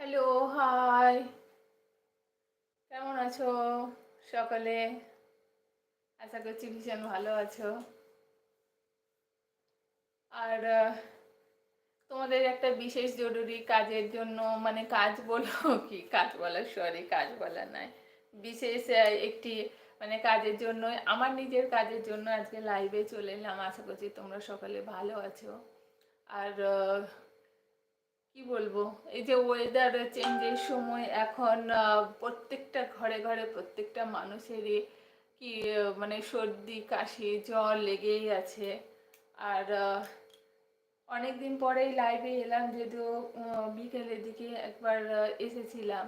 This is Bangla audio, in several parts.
হ্যালো হাই কেমন আছো সকালে? আশা করছি ভীষণ ভালো আছো। আর তোমাদের একটা বিশেষ জরুরি কাজের জন্য মানে কাজ বলো কি কাজ বলার সরি কাজ বলা নাই। বিশেষ একটি মানে কাজের জন্য, আমার নিজের কাজের জন্য আজকে লাইভে চলে এলাম। আশা করছি তোমরা সকালে ভালো আছো। আর কি বলব? এই যে ওয়েদার চেঞ্জের সময় এখন প্রত্যেকটা ঘরে ঘরে প্রত্যেকটা মানুষেরই কি মানে সর্দি কাশি জ্বর লেগেই আছে। আর অনেক দিন পরেই লাইভে এলাম আহ, বিকেলের দিকে একবার এসেছিলাম।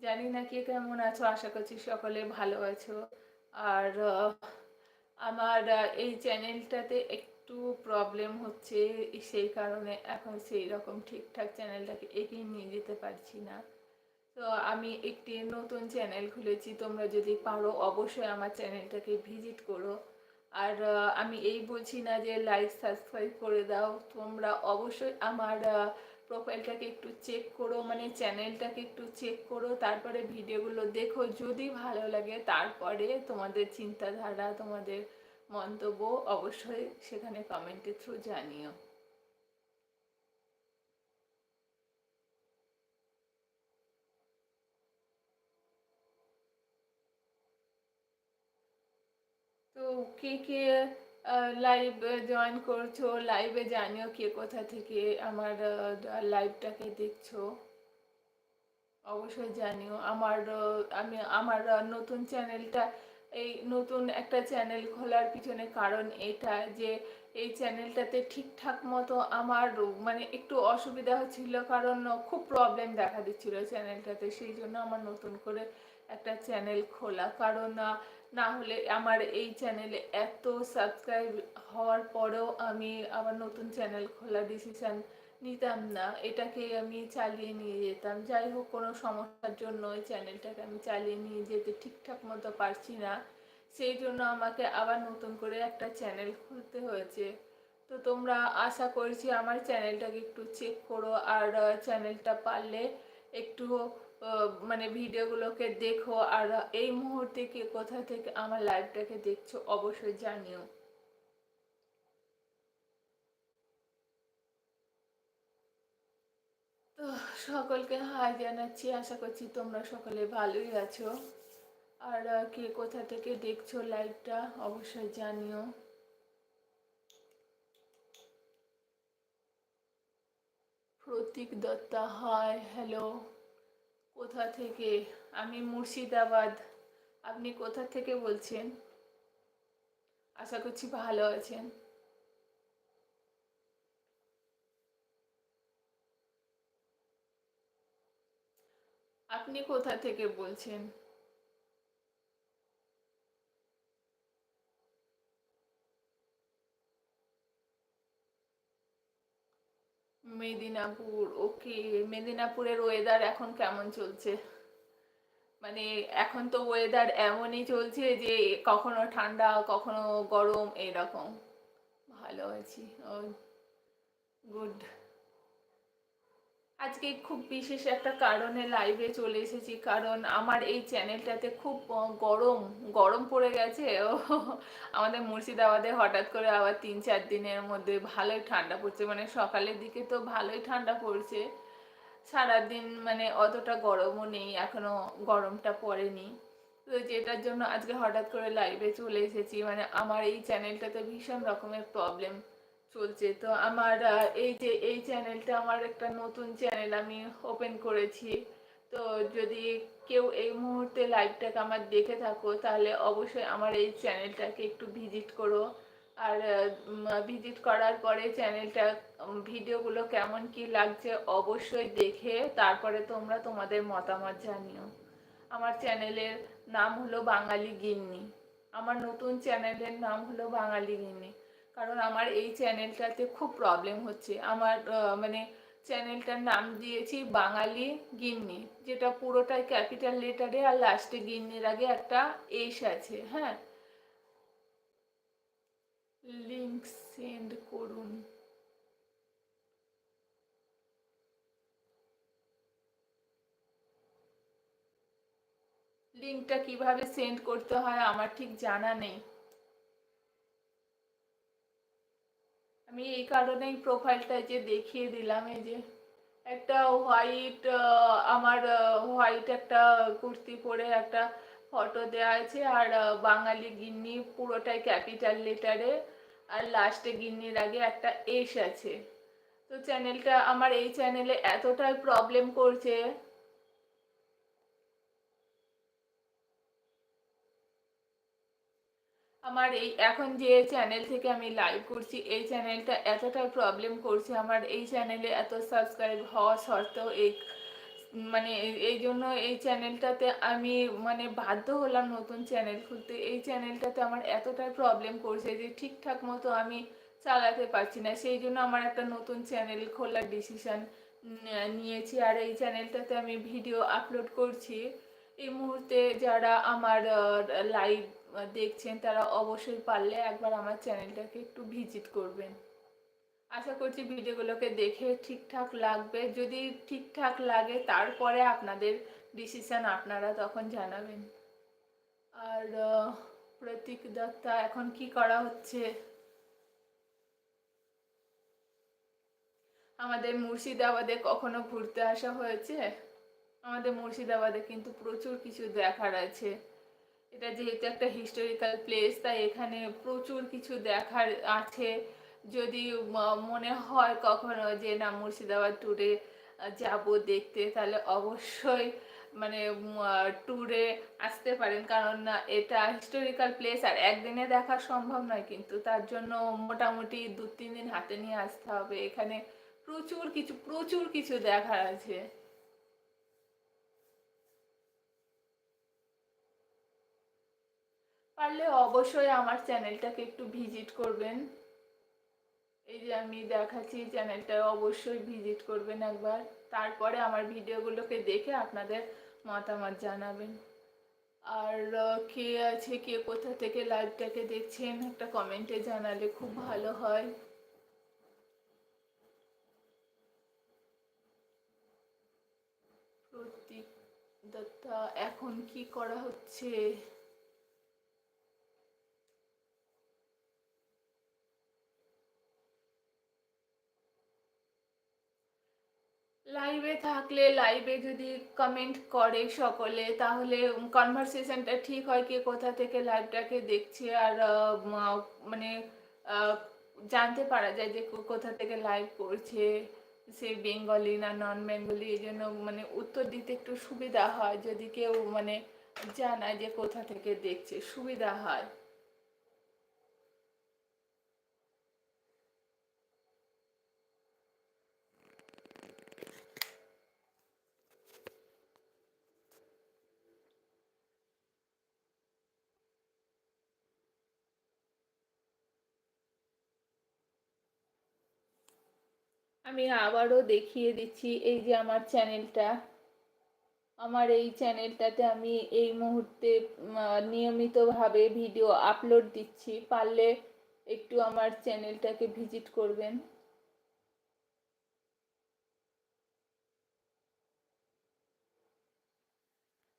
জানি না কে কেমন আছো আশা করছি সকলে ভালো আছো। আর আমার এই চ্যানেলটাতে একটু প্রবলেম হচ্ছে, সেই কারণে এখন সেই রকম ঠিকঠাক চ্যানেলটাকে এগিয়ে নিয়ে যেতে পারছি না। তো আমি একটি নতুন চ্যানেল খুলেছি, তোমরা যদি পারো অবশ্যই আমার চ্যানেলটাকে ভিজিট করো। আর আমি এই বলছি না যে লাইক সাবস্ক্রাইব করে দাও, তোমরা অবশ্যই আমার প্রোফাইলটাকে একটু চেক করো মানে চ্যানেলটাকে একটু চেক করো, তারপরে ভিডিওগুলো দেখো, যদি ভালো লাগে, তারপরে তোমাদের চিন্তাধারা, তোমাদের মন্তব্য অবশ্যই সেখানে কমেন্টের থ্রু জানিও। তো কে কে লাইভ জয়েন করছ লাইভে জানিও কে কোথা থেকে আমার লাইভটাকে দেখছ। অবশ্যই জানিও। আমার আমি, আমার নতুন চ্যানেলটা এই নতুন একটা চ্যানেল খোলার পিছনে কারণ এটা যে এই চ্যানেলটাতে ঠিকঠাক মতো আমার মানে একটু অসুবিধা হচ্ছিল, কারণ খুব প্রবলেম দেখা দিচ্ছিল চ্যানেলটাতে সেই জন্য আমার নতুন করে একটা চ্যানেল খোলা। কারণ না হলে আমার এই চ্যানেলে এত সাবস্ক্রাইব হওয়ার পরেও আমি আবার নতুন চ্যানেল খোলা ডিসিশন নিতাম না। এটাকে আমি চালিয়ে নিয়ে যেতাম। যাই হোক কোনো সমস্যার জন্য ওই চ্যানেলটাকে আমি চালিয়ে নিয়ে যেতে ঠিকঠাক মতো পারছি না। সেই জন্য আমাকে আবার নতুন করে একটা চ্যানেল খুলতে হয়েছে। তো তোমরা আশা করছি আমার চ্যানেলটাকে একটু চেক করো। আর চ্যানেলটা পারলে একটু মানে ভিডিওগুলোকে দেখো। আর, এই মুহূর্তে কে কোথা থেকে আমার লাইভটাকে দেখছ, অবশ্যই জানিও। তো সকলকে হাই জানাচ্ছি, আশা করছি তোমরা সকলে ভালোই আছো। আর কে কোথা থেকে দেখছ লাইভটা অবশ্যই জানিও। Pratik Datta, hi, hello. কোথা থেকে? আমি মুর্শিদাবাদ। আপনি কোথা থেকে বলছেন? আশা করছি ভালো আছেন। আপনি কোথা থেকে বলছেন? মেদিনীপুর ওকে মেদিনীপুরের ওয়েদার এখন কেমন চলছে? মানে এখন তো ওয়েদার এমনই চলছে যে কখনো ঠান্ডা, কখনো গরম, এরকম। ভালো আছি, ও গুড আজকে খুব বিশেষ একটা কারণে লাইভে চলে এসেছি, কারণ আমার এই চ্যানেলটাতে খুব গরম গরম পড়ে গেছে। আমাদের মুর্শিদাবাদে হঠাৎ করে আবার তিন চার দিনের মধ্যে ভালোই ঠান্ডা পড়ছে। মানে সকালের দিকে তো ভালোই ঠান্ডা পড়ছে। সারাদিন মানে অতটা গরমও নেই, এখনও গরমটা পড়েনি। তো যেটার জন্য আজকে হঠাৎ করে লাইভে চলে এসেছি। মানে আমার এই চ্যানেলটাতে ভীষণ রকমের প্রবলেম চলছে। তো আমার এই যে, এই চ্যানেলটা আমার একটা নতুন চ্যানেল আমি ওপেন করেছি। তো যদি কেউ এই মুহূর্তে লাইভটাকে আমার দেখে থাকো, তাহলে অবশ্যই আমার এই চ্যানেলটাকে একটু ভিজিট করো। আর ভিজিট করার পরে চ্যানেলটা ভিডিওগুলো কেমন কি লাগছে অবশ্যই দেখে, তারপরে তোমরা তোমাদের মতামত জানিও। আমার চ্যানেলের নাম হলো বাঙালি গিন্নি। আমার নতুন চ্যানেলের নাম হলো বাঙালি গিন্নি। কারণ আমার এই চ্যানেলটাতে খুব প্রবলেম হচ্ছে। আমার মানে চ্যানেলটার নাম দিয়েছি বাঙালি গিন্নি, যেটা পুরোটাই ক্যাপিটাল লেটারে আর লাস্টে গিন্নির আগে একটা এস আছে হ্যাঁ? লিঙ্ক সেন্ড করুন। লিঙ্কটা কীভাবে সেন্ড করতে হয় আমার ঠিক জানা নেই। আমি এই কারণেই প্রোফাইলটা যে দেখিয়ে দিলাম, এই যে একটা হোয়াইট আমার হোয়াইট একটা কুর্তি পরে একটা ফটো দেওয়া আছে, আর বাঙালি গিন্নি পুরোটাই ক্যাপিটাল লেটারে আর লাস্টে গিন্নির আগে একটা এস আছে। তো চ্যানেলটা আমার এই চ্যানেলে এতটাই প্রবলেম করছে আমার এই, এখন যে চ্যানেল থেকে আমি লাইভ করছি, এই চ্যানেলটা এতটাই প্রবলেম করছে আমার, এই চ্যানেলে এত সাবস্ক্রাইব হওয়া সত্ত্বেও এই মানে এই জন্য এই চ্যানেলটাতে আমি মানে বাধ্য হলাম নতুন চ্যানেল খুলতে। এই চ্যানেলটাতে আমার এতটাই প্রবলেম করছে যে ঠিকঠাক মতো আমি চালাতে পারছি না। সেই জন্য আমার একটা নতুন চ্যানেল খোলার ডিসিশান নিয়েছি। আর এই চ্যানেলটাতে আমি ভিডিও আপলোড করছি। এই মুহূর্তে যারা আমার লাইভ দেখছেন, তারা অবশ্যই পারলে একবার আমার চ্যানেলটাকে একটু ভিজিট করবেন। আশা করছি ভিডিওগুলোকে দেখে ঠিকঠাক লাগবে। যদি ঠিকঠাক লাগে, তারপরে আপনাদের ডিসিশান আপনারা তখন জানাবেন। আর প্রতীক দত্তা, এখন কি করা হচ্ছে? আমাদের মুর্শিদাবাদে কখনো ঘুরতে আসা হয়েছে? আমাদের মুর্শিদাবাদে কিন্তু প্রচুর কিছু দেখার আছে। এটা যেহেতু একটা হিস্টোরিক্যাল প্লেস তাই এখানে প্রচুর কিছু দেখার আছে। যদি মনে হয় কখনো যে না, মুর্শিদাবাদ ট্যুরে যাব দেখতে, তাহলে অবশ্যই মানে ট্যুরে আসতে পারেন। কারণ, না, এটা হিস্টোরিক্যাল প্লেস আর একদিনে দেখা সম্ভব নয়, কিন্তু তার জন্য মোটামুটি দু তিন দিন হাতে নিয়ে আসতে হবে। এখানে প্রচুর কিছু প্রচুর কিছু দেখার আছে। পারলে অবশ্যই আমার চ্যানেলটাকে একটু ভিজিট করবেন। এই যে আমি দেখাচ্ছি চ্যানেলটা অবশ্যই ভিজিট করবেন একবার। তারপরে আমার ভিডিওগুলোকে দেখে আপনাদের মতামত জানাবেন। আর কে আছে, কে কোথা থেকে লাইভটাকে দেখছেন, একটা কমেন্টে জানালে খুব ভালো হয়। প্রতীক দত্তা, এখন কি করা হচ্ছে? লাইভে থাকলে লাইভে যদি কমেন্ট করে সকলে, তাহলে কনভারসেশনটা ঠিক হয় কি কোথা থেকে লাইভটাকে দেখছে আর মানে জানতে পারা যায় যে কোথা থেকে লাইভ করছে। সে বেঙ্গলি না নন বেঙ্গলি এই জন্য মানে উত্তর দিতে একটু সুবিধা হয়। যদি কেউ মানে জানায় যে কোথা থেকে দেখছে, সুবিধা হয়। আমি আবারও দেখিয়ে দিচ্ছি এই যে আমার চ্যানেলটা। আমার এই চ্যানেলটাতে আমি এই মুহূর্তে নিয়মিতভাবে ভিডিও আপলোড দিচ্ছি। পারলে একটু আমার চ্যানেলটাকে ভিজিট করবেন।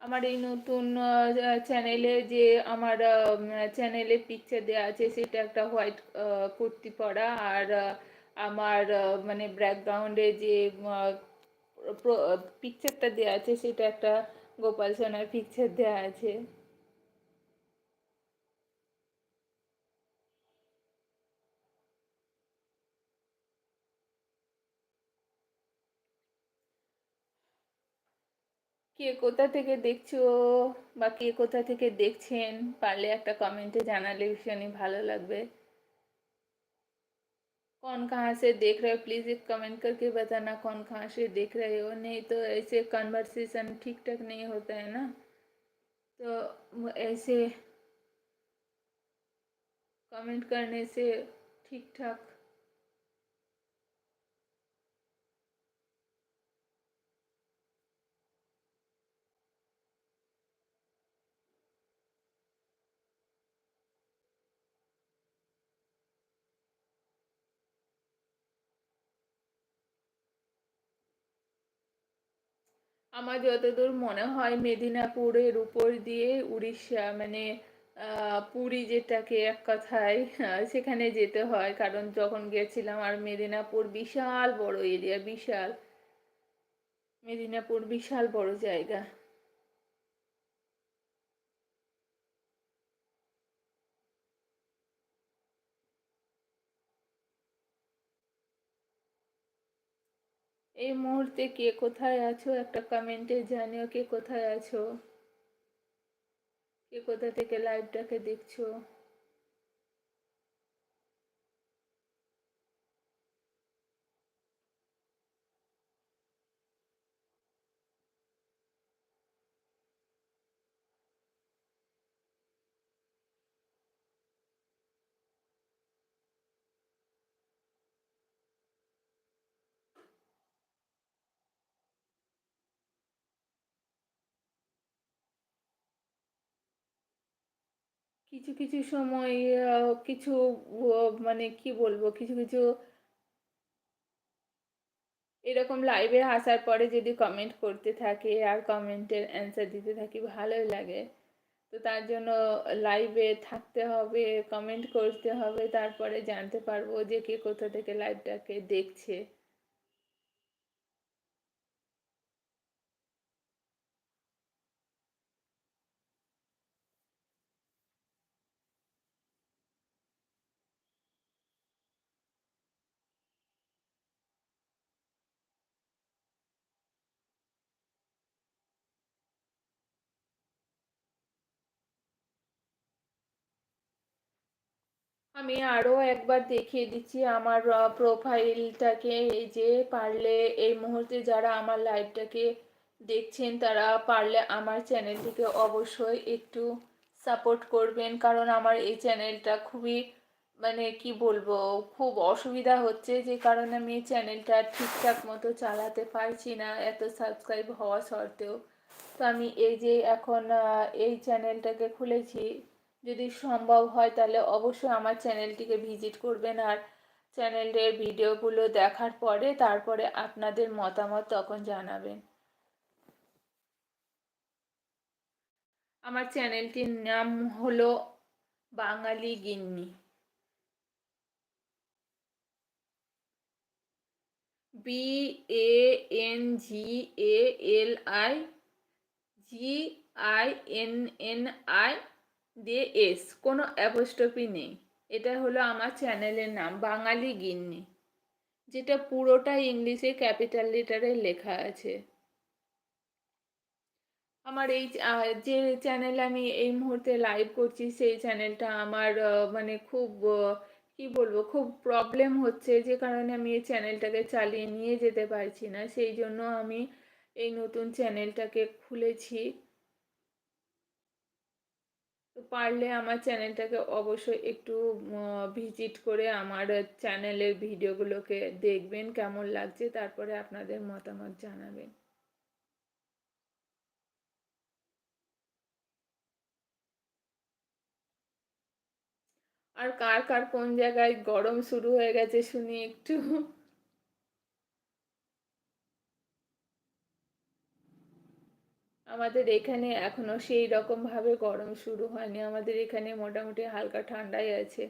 আমার এই নতুন চ্যানেলে যে আমার চ্যানেলে পিকচার দেওয়া আছে, সেটা একটা হোয়াইট কুর্তি পরা। আর আমার মানে ব্যাকগ্রাউন্ডে যে পিকচারটা দেওয়া আছে, সেটা একটা গোপাল সোনার পিকচার দেওয়া আছে। কে কোথা থেকে দেখছ বা কে কোথা থেকে দেখছেন, পারলে একটা কমেন্টে জানালে ভীষণই ভালো লাগবে। कौन कहाँ से देख रहे हो? प्लीज़ एक कमेंट करके बताना कौन कहाँ से देख रहे हो। नहीं तो ऐसे कन्वर्सेशन ठीक ठाक नहीं होता है ना? तो ऐसे कमेंट करने से ठीक ठाक আমার যতদূর মনে হয়, মেদিনীপুরের উপর দিয়ে উড়িষ্যা মানে পুরী যেটাকে এক কথায় সেখানে যেতে হয়। কারণ যখন গেছিলাম, আর মেদিনীপুর বিশাল বড় এরিয়া বিশাল। মেদিনীপুর বিশাল বড় জায়গা। এই মুহূর্তে কে কোথায় আছো? একটা কমেন্টে জানিও কে কোথায় আছো? কে কোথা থেকে লাইভটাকে দেখছ? কিছু কিছু সময় কিছু মানে কি বলব, কিছু কিছু এরকম লাইভে আসার পরে যদি কমেন্ট করতে থাকে আর কমেন্টের অ্যান্সার দিতে থাকি, ভালোই লাগে। তো তার জন্য লাইভে থাকতে হবে কমেন্ট করতে হবে, তারপরে জানতে পারব যে কে কোথা থেকে লাইভটাকে দেখছে। আমি আরও একবার দেখিয়ে দিচ্ছি আমার প্রোফাইলটাকে এই যে পারলে এই মুহূর্তে যারা আমার লাইভটাকে দেখছেন, তারা পারলে আমার চ্যানেলটিকে অবশ্যই একটু সাপোর্ট করবেন। কারণ আমার এই চ্যানেলটা খুবই মানে কি বলব, খুব অসুবিধা হচ্ছে। যে কারণে আমি এই চ্যানেলটা ঠিকঠাক মতো চালাতে পারছি না, এত সাবস্ক্রাইব হওয়া সত্ত্বেও। তো আমি এই যে এখন এই চ্যানেলটাকে খুলেছি যদি সম্ভব হয় তাহলে অবশ্যই আমার চ্যানেলটিকে ভিজিট করবেন আর চ্যানেলের ভিডিওগুলো দেখার পরে তারপরে আপনাদের মতামত তখন জানাবেন। আমার চ্যানেলটির নাম হলো Bangali Ginni. B A N G A L I G I N N I দিয়ে এস, কোনো অ্যাপোস্টপি নেই। এটা হলো আমার চ্যানেলের নাম, বাঙালি গিন্নি। যেটা পুরোটা ইংলিশে ক্যাপিটাল লেটারে লেখা আছে। আমার এই যে চ্যানেল আমি এই মুহূর্তে লাইভ করছি, সেই চ্যানেলটা আমার মানে খুব কি বলব, খুব প্রবলেম হচ্ছে। যে কারণে আমি এই চ্যানেলটাকে চালিয়ে নিয়ে যেতে পারছি না। সেই জন্য আমি এই নতুন চ্যানেলটাকে খুলেছি। পারলে আমার চ্যানেলটাকে অবশ্যই একটু ভিজিট করে আমার চ্যানেলের ভিডিওগুলোকে দেখবেন, কেমন লাগছে, তারপরে আপনাদের মতামত জানাবেন। আর কার কার কোন জায়গায় গরম শুরু হয়ে গেছে শুনি একটু। আমাদের এখানে এখনও সেই রকম ভাবে গরম শুরু হয়নি। আমাদের এখানে মোটামুটি হালকা ঠান্ডাই আছে।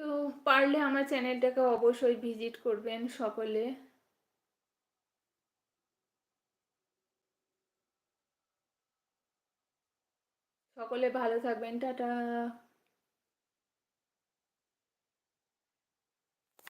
তো পারলে আমার চ্যানেলটাকে অবশ্যই ভিজিট করবেন সকলে। সকলে ভালো থাকবেন টাটা।